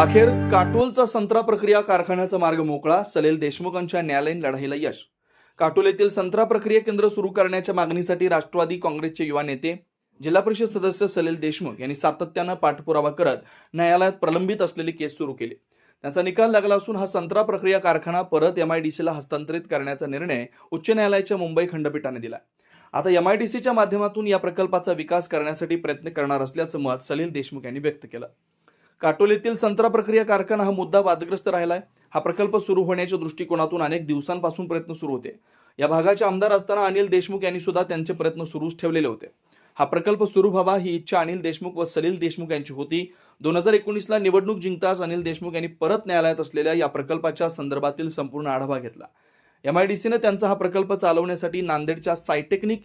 अखेर काटोलचा संत्रा प्रक्रिया कारखान्याचा मार्ग मोकळा सलील देशमुखांच्या न्यायालयीन लढाईला यश. काटोल येथील संत्रा प्रक्रिया केंद्र सुरू करण्याच्या मागणीसाठी राष्ट्रवादी काँग्रेसचे युवा नेते जिल्हा परिषद सदस्य सलील देशमुख यांनी सातत्यानं पाठपुरावा करत न्यायालयात प्रलंबित असलेली केस सुरू केली. त्यांचा निकाल लागला असून हा संत्रा प्रक्रिया कारखाना परत एमआयडीसीला हस्तांतरित करण्याचा निर्णय उच्च न्यायालयाच्या मुंबई खंडपीठाने दिला. आता एमआयडीसीच्या माध्यमातून या प्रकल्पाचा विकास करण्यासाठी प्रयत्न करणार असल्याचं मत सलील देशमुख यांनी व्यक्त केलं. काटोलीतील संत्रा प्रक्रिया कारखाना हा मुद्दा वादग्रस्त राहिला आहे हा प्रकल्प सुरू होण्याच्या दृष्टिकोनातून अनेक दिवसांपासून प्रयत्न सुरू होते. या भागाचे आमदार असताना अनिल देशमुख यांनी सुद्धा त्यांचे प्रयत्न सुरूच ठेवलेले होते. हा प्रकल्प सुरू व्हावा ही इच्छा अनिल देशमुख व सलील देशमुख यांची होती. दोन हजार एकोणीसला निवडणूक जिंकताच अनिल देशमुख यांनी परत न्यायालयात असलेल्या या प्रकल्पाच्या संदर्भातील संपूर्ण आढावा घेतला. एम आय डी सीनं त्यांचा हा प्रकल्प चालवण्यासाठी नांदेडच्या सायटेक्निक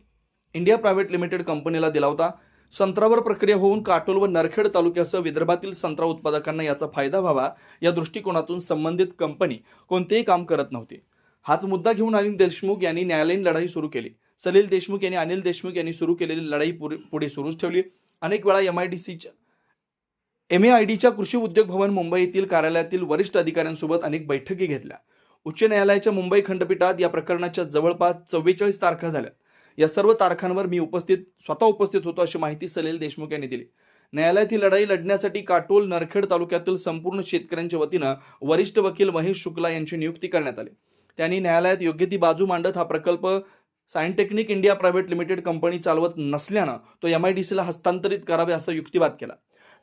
इंडिया प्रायव्हेट लिमिटेड कंपनीला दिला होता. संत्रावर प्रक्रिया होऊन काटोल व नरखेड तालुक्यासह विदर्भातील संत्रा उत्पादकांना याचा फायदा व्हावा या दृष्टिकोनातून संबंधित कंपनी कोणतेही काम करत नव्हती. हाच मुद्दा घेऊन अनिल देशमुख यांनी न्यायालयीन लढाई सुरू केली. सलील देशमुख यांनी अनिल देशमुख यांनी सुरू केलेली लढाई पुढे पुढे सुरूच ठेवली. अनेक वेळा एम आय डी सीच्या एम ए आय डीच्या कृषी उद्योग भवन मुंबई येथील कार्यालयातील वरिष्ठ अधिकाऱ्यांसोबत अनेक बैठकी घेतल्या. उच्च न्यायालयाच्या मुंबई खंडपीठात या प्रकरणाच्या जवळपास चव्वेचाळीस तारखा झाल्या. या सर्व तारखांवर मी उपस्थित स्वतः उपस्थित होतो अशी माहिती सलील देशमुख यांनी दिली. न्यायालयात ही लढाई लढण्यासाठी काटोल नरखेड तालुक्यातील संपूर्ण शेतकऱ्यांच्या वतीनं वरिष्ठ वकील महेश शुक्ला यांची नियुक्ती करण्यात आली. त्यांनी न्यायालयात योग्य ती बाजू मांडत हा प्रकल्प Scientechnic India private limited company चालवत नसल्यानं तो एम आय डी सीला हस्तांतरित करावे असा युक्तिवाद केला.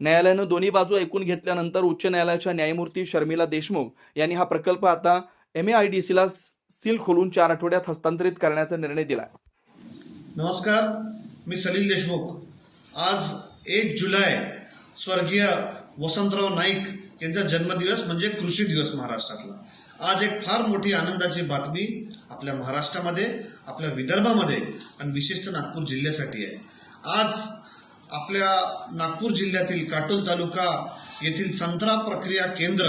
न्यायालयानं दोन्ही बाजू ऐकून घेतल्यानंतर उच्च न्यायालयाच्या न्यायमूर्ती शर्मिला देशमुख यांनी हा प्रकल्प आता एम ए आय डी सीला सील खोलून चार आठवड्यात हस्तांतरित करण्याचा निर्णय दिला. नमस्कार मी सलील देशमुख. आज एक जुलै स्वर्गीय वसंतराव नाईक यांचा जन्मदिवस म्हणजे कृषी दिवस महाराष्ट्रातला. आज एक फार मोठी आनंदाची बातमी आपल्या महाराष्ट्रामध्ये आपल्या विदर्भामध्ये आणि विशेषतः नागपूर जिल्ह्यासाठी आहे. आज आपल्या नागपूर जिल्ह्यातील काटोल तालुका येथील संत्रा प्रक्रिया केंद्र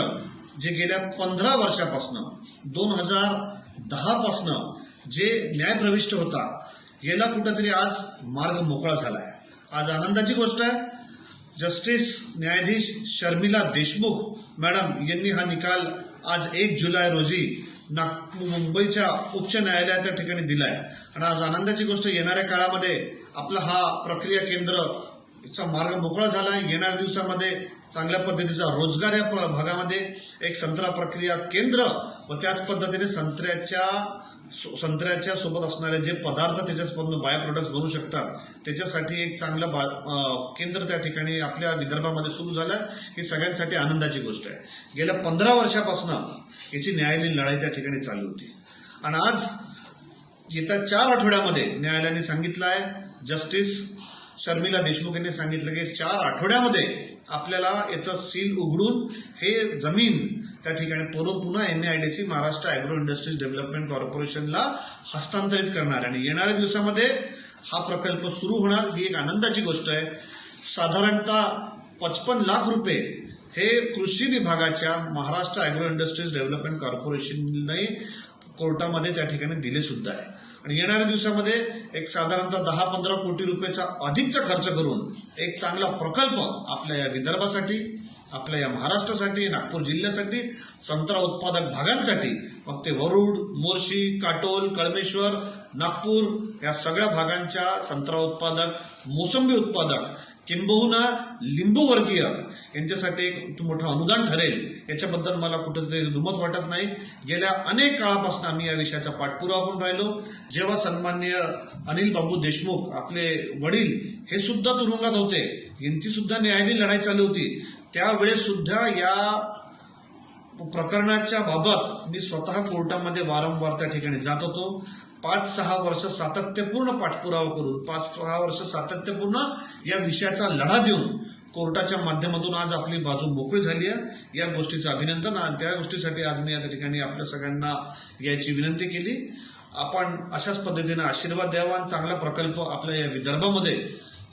जे गेल्या पंधरा वर्षापासनं दोन हजार दहापासनं जे न्यायप्रविष्ट होता गेला कुठंतरी आज मार्ग मोकळा झालाय. आज आनंदाची गोष्ट आहे. जस्टिस न्यायाधीश शर्मिला देशमुख मॅडम यांनी हा निकाल आज एक जुलै रोजी नाग मुंबईच्या उच्च न्यायालयाच्या ठिकाणी दिलाय. आणि आज आनंदाची गोष्ट येणाऱ्या काळामध्ये आपला हा प्रक्रिया केंद्र चा मार्ग मोकळा झाला. येणाऱ्या दिवसामध्ये चांगल्या पद्धतीचा रोजगार या भागामध्ये एक संत्रा प्रक्रिया केंद्र व त्याच पद्धतीने संत्र्याच्या संत्र्याच्या सोबत असणारे जे पदार्थ त्याच्यापासून बाय प्रोडक्ट्स बनू शकतात त्याच्यासाठी एक चांगलं बा- केंद्र त्या ठिकाणी आपल्या विदर्भामध्ये सुरू झालं. ही सगळ्यांसाठी आनंदाची गोष्ट आहे. गेल्या पंधरा वर्षापासून याची न्यायालयीन लढाई त्या ठिकाणी चालू होती. आणि आज येत्या चार आठवड्यामध्ये न्यायालयाने सांगितलं आहे जस्टिस शर्मिला देशमुख यांनी सांगितलं की चार आठवड्यामध्ये आपल्याला याचं सील उघडून हे जमीन त्या ठिकाणी पुरून पुन्हा NIDC Maharashtra agro industries development कॉर्पोरेशनला हस्तांतरित करणार. आणि येणाऱ्या दिवसामध्ये हा प्रकल्प सुरू होणार ही एक आनंदाची गोष्ट आहे. साधारणतः पचपन लाख रुपये हे कृषी विभागाच्या महाराष्ट्र अॅग्रो इंडस्ट्रीज डेव्हलपमेंट कॉर्पोरेशनने कोर्टामध्ये त्या ठिकाणी दिले सुद्धा आहे. आणि येणाऱ्या दिवसामध्ये एक साधारणतः दहा पंधरा कोटी रुपयाचा अधिकचा खर्च करून एक चांगला प्रकल्प आपल्या या विदर्भासाठी आपल्या या महाराष्ट्रासाठी नागपूर जिल्ह्यासाठी संत्रा उत्पादक भागांसाठी मग ते वरुड मोर्शी काटोल कळमेश्वर नागपूर या सगळ्या भागांच्या संत्रा उत्पादक मोसंबी उत्पादक किंबहुना लिंबूवर्गीय यांच्यासाठी एक मोठं अनुदान ठरेल. याच्याबद्दल मला कुठेतरी दुमत वाटत नाही. गेल्या अनेक काळापासून आम्ही या विषयाचा पाठपुरावा होऊन राहिलो. जेव्हा सन्मान्य अनिल बाबू देशमुख आपले वडील हे सुद्धा तुरुंगात होते. यांची सुद्धा न्यायालयीन लढाई चालू होती. त्यावेळेस सुद्धा या प्रकरणाच्या बाबत मी स्वतः कोर्टामध्ये वारंवार त्या ठिकाणी जात होतो. पाच सहा वर्ष सातत्यपूर्ण पाठपुरावा करून पाच सहा वर्ष सातत्यपूर्ण या विषयाचा लढा देऊन कोर्टाच्या माध्यमातून आज आपली बाजू मोकळी झाली आहे. या गोष्टीचं अभिनंदन. आज त्या गोष्टीसाठी आज मी या ठिकाणी आपल्या सगळ्यांना याची विनंती केली. आपण अशाच पद्धतीने आशीर्वाद द्यावा आणि चांगला प्रकल्प आपल्या या विदर्भामध्ये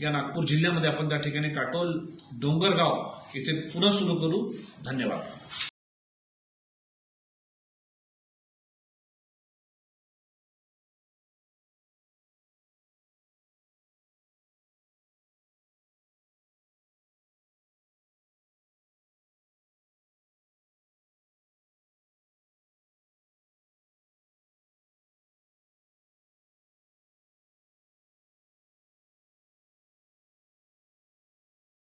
या नागपूर जिल्ह्यामध्ये आपण त्या ठिकाणी काटोल डोंगरगाव इथे पुन्हा सुरू करू. धन्यवाद.